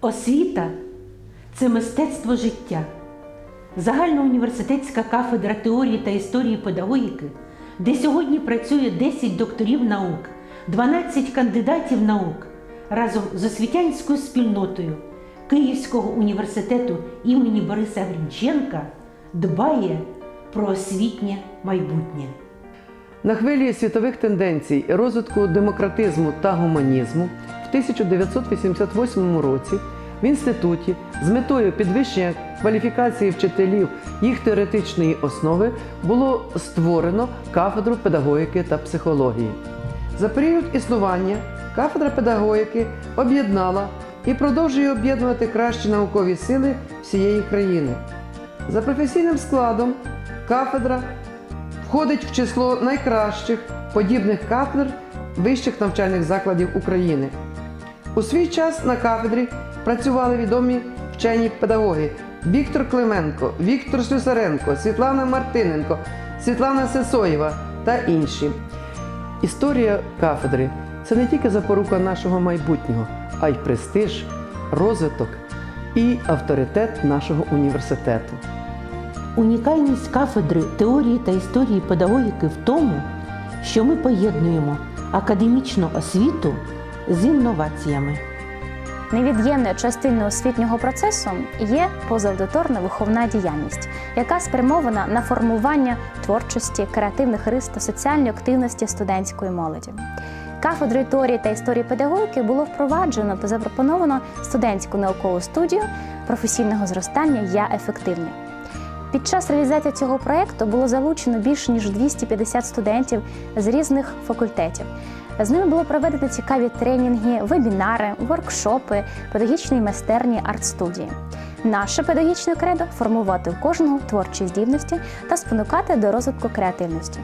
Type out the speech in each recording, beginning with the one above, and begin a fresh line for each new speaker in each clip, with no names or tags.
Освіта це мистецтво життя. Загальноуніверситетська кафедра теорії та історії педагогіки, де сьогодні працює 10 докторів наук, 12 кандидатів наук разом з освітянською спільнотою Київського університету імені Бориса Грінченка дбає про освітнє майбутнє.
На хвилі світових тенденцій розвитку демократизму та гуманізму в 1988 році в інституті з метою підвищення кваліфікації вчителів їх теоретичної основи було створено кафедру педагогіки та психології. За період існування кафедра педагогіки об'єднала і продовжує об'єднувати кращі наукові сили всієї країни. За професійним складом кафедра входить в число найкращих подібних кафедр вищих навчальних закладів України. У свій час на кафедрі працювали відомі вчені педагоги Віктор Клименко, Віктор Слюсаренко, Світлана Мартиненко, Світлана Сесоєва та інші. Історія кафедри це не тільки запорука нашого майбутнього, а й престиж, розвиток і авторитет нашого університету.
Унікальність кафедри теорії та історії педагогіки в тому, що ми поєднуємо академічну освіту з інноваціями.
Невід'ємною частиною освітнього процесу є позаудиторна виховна діяльність, яка спрямована на формування творчості, креативних рис та соціальної активності студентської молоді. Кафедрою теорії та історії педагогіки було впроваджено та запропоновано студентську наукову студію професійного зростання Я ефективний. Під час реалізації цього проєкту було залучено більше ніж 250 студентів з різних факультетів. З ними було проведено цікаві тренінги, вебінари, воркшопи, педагогічні майстерні, арт-студії. Наше педагогічне кредо формувати у кожного творчі здібності та спонукати до розвитку креативності.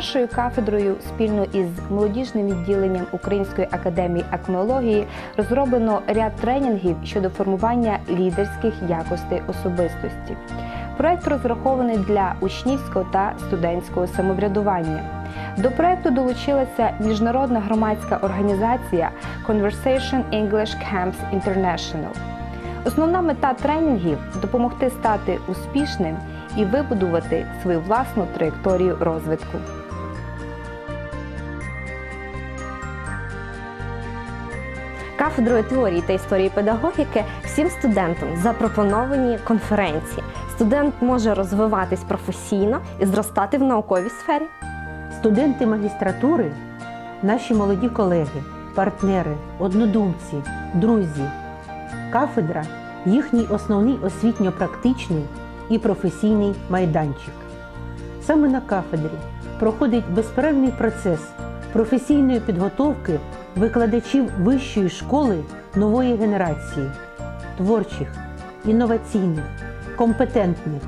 Нашою кафедрою спільно із молодіжним відділенням Української академії акмеології розроблено ряд тренінгів щодо формування лідерських якостей особистості. Проект розрахований для учнівського та студентського самоврядування. До проекту долучилася міжнародна громадська організація Conversation English Camps International. Основна мета тренінгів допомогти стати успішним і вибудувати свою власну траєкторію розвитку.
Кафедрою теорії та історії педагогіки всім студентам запропоновані конференції. Студент може розвиватись професійно і зростати в науковій сфері.
Студенти магістратури, наші молоді колеги, партнери, однодумці, друзі. Кафедра їхній основний освітньо-практичний і професійний майданчик. Саме на кафедрі проходить безперервний процес професійної підготовки викладачів вищої школи нової генерації, творчих, інноваційних, компетентних,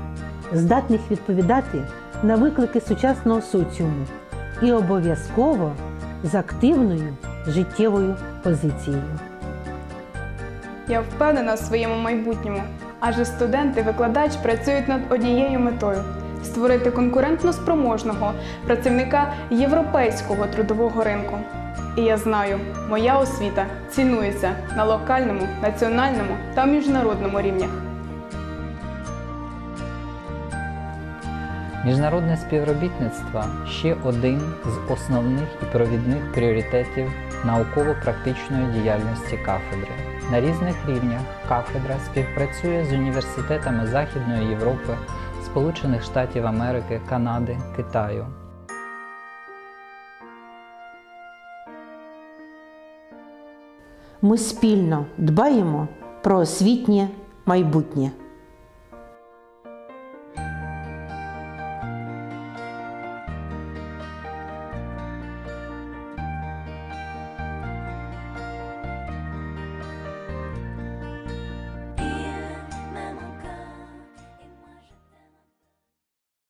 здатних відповідати на виклики сучасного соціуму і обов'язково з активною життєвою позицією.
Я впевнена в своєму майбутньому, адже студент і викладач працюють над однією метою створити конкурентно спроможного працівника європейського трудового ринку. І я знаю, моя освіта цінується на локальному, національному та міжнародному рівнях.
Міжнародне співробітництво ще один з основних і провідних пріоритетів науково-практичної діяльності кафедри. На різних рівнях кафедра співпрацює з університетами Західної Європи, Сполучених Штатів Америки, Канади, Китаю.
Ми спільно дбаємо про освітнє майбутнє.